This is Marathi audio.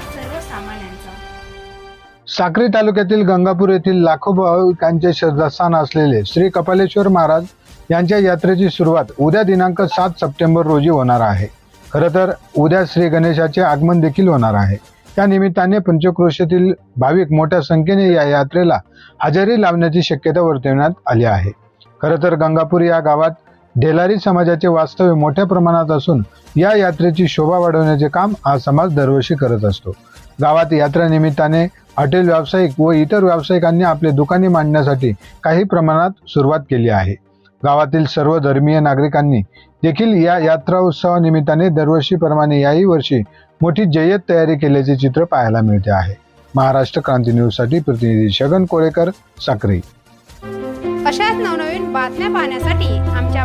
सर्वसामान्यांचा. साक्री तालुक्यातील गंगापूर येथील लाखो भाविकांचे श्रद्धास्थान असलेले श्री कपालेश्वर महाराज यांच्या यात्रेची सुरुवात उद्या दिनांक सात सप्टेंबर रोजी होणार आहे. खरं तर उद्या श्री गणेशाचे आगमन देखील होणार आहे. त्या निमित्ताने पंचक्रोशीतील भाविक मोठ्या संख्येने या यात्रेला हजेरी लावण्याची शक्यता वर्तवण्यात आली आहे. खरं तर गंगापूर या गावात ढेलारी समाजाचे वास्तव्य मोठ्या प्रमाणात असून या यात्रेची शोभा वाढवण्याचे काम हा समाज दरवर्षी करत असतो. गावात यात्रानिमित्ताने हॉटेल व्यावसायिक व इतर व्यावसायिकांनी आपले दुकाने मांडण्यासाठी काही प्रमाणात सुरुवात केली आहे. गावातील सर्व धर्मीय नागरिकांनी देखील या यात्रा उत्सवानिमित्ताने दरवर्षीप्रमाणे याही वर्षी मोठी जय्यत तयारी केल्याचे चित्र पाहायला मिळते आहे. महाराष्ट्र क्रांती न्यूजसाठी प्रतिनिधी छगन कोळेकर साक्री. अशाच नवनवीन बातम्या पाहण्यासाठी आमच्या